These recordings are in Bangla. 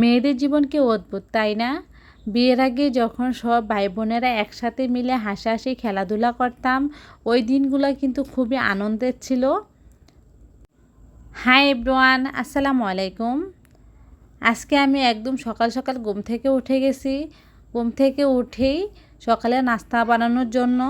মেয়েদের জীবন কি অদ্ভুত, তাই না? বিয়ের আগে যখন সব ভাই বোনেরা একসাথে মিলে হাসাহাসি, খেলাধুলা করতাম, ওই দিনগুলো কিন্তু খুবই আনন্দের ছিল। হাই এভরিওয়ান, আসসালামু আলাইকুম। আজকে আমি একদম সকাল সকাল ঘুম থেকে উঠে গেছি। ঘুম থেকে উঠেই সকালে নাস্তা বানানোর জন্য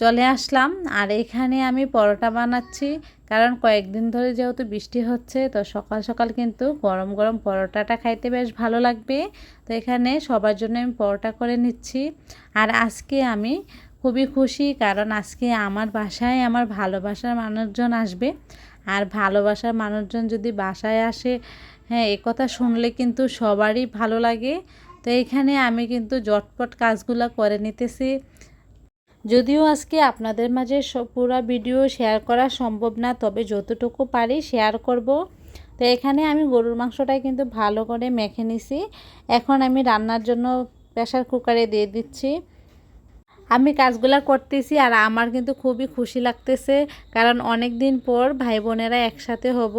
চলে আসলাম। আর এখানে আমি পরোটা বানাচ্ছি। কারণ কয়েকদিন ধরে যেহেতু বৃষ্টি হচ্ছে, তো সকাল সকাল কিন্তু গরম গরম পরোটাটা খাইতে বেশ ভালো লাগবে। তো এখানে সবার জন্য আমি পরোটা করে নিচ্ছি। আর আজকে আমি খুবই খুশি, কারণ আজকে আমার বাসায় আমার ভালোবাসার মানুষজন আসবে। আর ভালোবাসার মানুষজন যদি বাসায় আসে হ্যাঁ এ কথা শুনলে কিন্তু সবারই ভালো লাগে। তো এখানে আমি কিন্তু জটপট কাজগুলো করে নিতেছি। যদিও আজকে আপনাদের মাঝে পুরো ভিডিও শেয়ার করা সম্ভব না, তবে যতটুকু পারি শেয়ার করব। তো এখানে আমি গরুর মাংসটাই কিন্তু ভালো করে মেখে নিছি। এখন আমি রান্নার জন্য প্রেশার কুকারে দিয়ে দিচ্ছি। আমি কাজগুলো করতেছি আর আমার কিন্তু খুবই খুশি লাগতেছে, কারণ অনেক দিন পর ভাই বোনেরা একসাথে হব।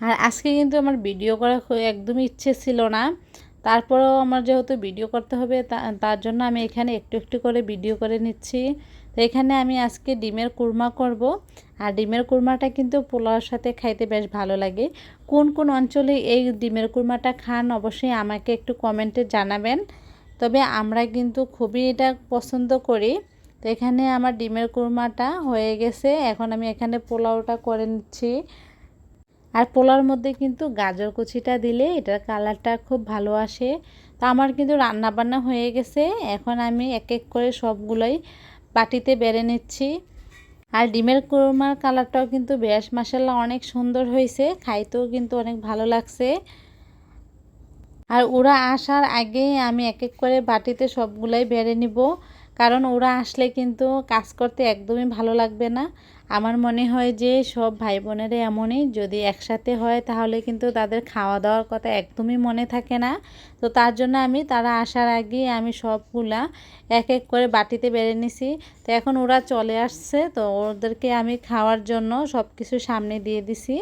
আর আজকে কিন্তু আমার ভিডিও করা একদমই ইচ্ছে ছিল না। তারপরেও আমার যেহেতু ভিডিও করতে হবে তার জন্য আমি এখানে একটু একটু করে ভিডিও করে নিচ্ছি। তো এখানে আমি আজকে ডিমের কুরমা করব। আর ডিমের কুরমাটা কিন্তু পোলাওর সাথে খাইতে বেশ ভালো লাগে। কোন কোন অঞ্চলে এই ডিমের কুরমাটা খান অবশ্যই আমাকে একটু কমেন্টে জানাবেন। তবে আমরা কিন্তু খুবই এটা পছন্দ করি। তো এখানে আমার ডিমের কুরমাটা হয়ে গেছে। এখন আমি এখানে পোলাওটা করে নিচ্ছি। আর পোলার মধ্যে কিন্তু গাজর কুচিটা দিলে এটার কালারটা খুব ভালো আসে। তো আমার কিন্তু রান্না বান্না হয়ে গেছে। এখন আমি এক এক করে সবগুলোই বাটিতে বেড়ে নিচ্ছি। আর ডিমের কোরমার কালারটাও কিন্তু বেশ মাসাল্লাহ অনেক সুন্দর হয়েছে। খাইতেও কিন্তু অনেক ভালো লাগছে। আর ওরা আসার আগে আমি এক এক করে বাটিতে সবগুলাই বেড়ে নিব। কারণ ওরা আসলে কিন্তু কাজ করতে একদমই ভালো লাগবে না। আমার মনে হয় যে সব ভাই বোনেরা এমনই, যদি একসাথে হয় তাহলে কিন্তু তাদের খাওয়া দাওয়ার কথা একদমই মনে থাকে না। তো তার জন্য আমি, তারা আসার আগে আমি সবগুলা এক এক করে বাটিতে বেড়ে নিছি। তো এখন ওরা চলে আসছে, তো ওদেরকে আমি খাওয়ার জন্য সব কিছু সামনে দিয়ে দিছি।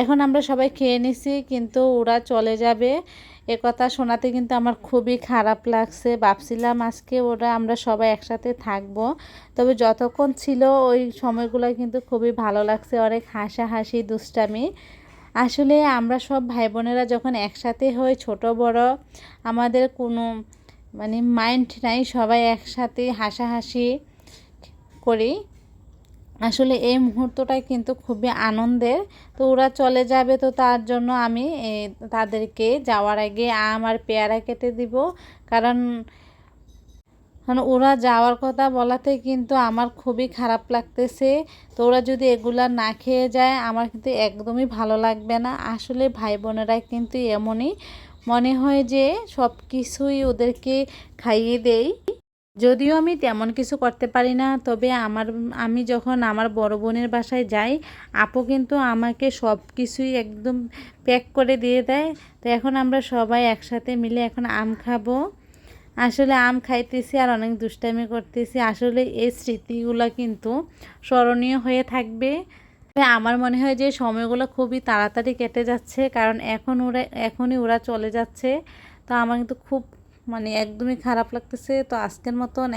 এখন আমরা সবাই খেয়ে নিছি, কিন্তু ওরা চলে যাবে। এ কথা শোনাতে কিন্তু আমার খুবই খারাপ লাগছে। ভাবছিলাম আজকে ওরা আমরা সবাই একসাথে থাকব। তবে যতক্ষণ ছিল ওই সময়গুলো কিন্তু খুবই ভালো লাগছে, অনেক হাসাহাসি, দুষ্টামি। আসলে আমরা সব ভাই বোনেরা যখন একসাথে হই, ছোট, বড়, আমাদের কোনো মানে মাইন্ড নাই, সবাই একসাথে হাসাহাসি করি। আসলে এই মুহূর্তটাই কিন্তু খুবই আনন্দের। তো ওরা চলে যাবে, তো তার জন্য আমি তাদেরকে যাওয়ার আগে আম আর পেয়ারা কেটে দিব। কারণ কারণ ওরা যাওয়ার কথা বলাতে কিন্তু আমার খুবই খারাপ লাগতেছে। তো ওরা যদি এগুলা না খেয়ে যায়, আমার কিন্তু একদমই ভালো লাগবে না। আসলে ভাই বোনেরা কিন্তু এমনই। মনে হয় যে সব কিছুই ওদেরকে খাইয়ে দেয় যদিও আমি তেমন কিছু করতে পারি না, তবে আমার, আমি যখন আমার বড় বোনের বাসায় যাই, আপু কিন্তু আমাকে সব কিছুই একদম প্যাক করে দিয়ে দেয়। তো এখন আমরা সবাই একসাথে মিলে এখন আম খাব। আসলে আম খাইতেছি আর অনেক দুষ্টামি করতেছি। আসলে এই স্মৃতিগুলো কিন্তু স্মরণীয় হয়ে থাকবে। আমার মনে হয় যে সময়গুলো খুবই তাড়াতাড়ি কেটে যাচ্ছে, কারণ এখন ওরা, এখনই ওরা চলে যাচ্ছে। তো আমার কিন্তু খুব মানে একদমই খারাপ লাগতেছে। তো আজকের মতন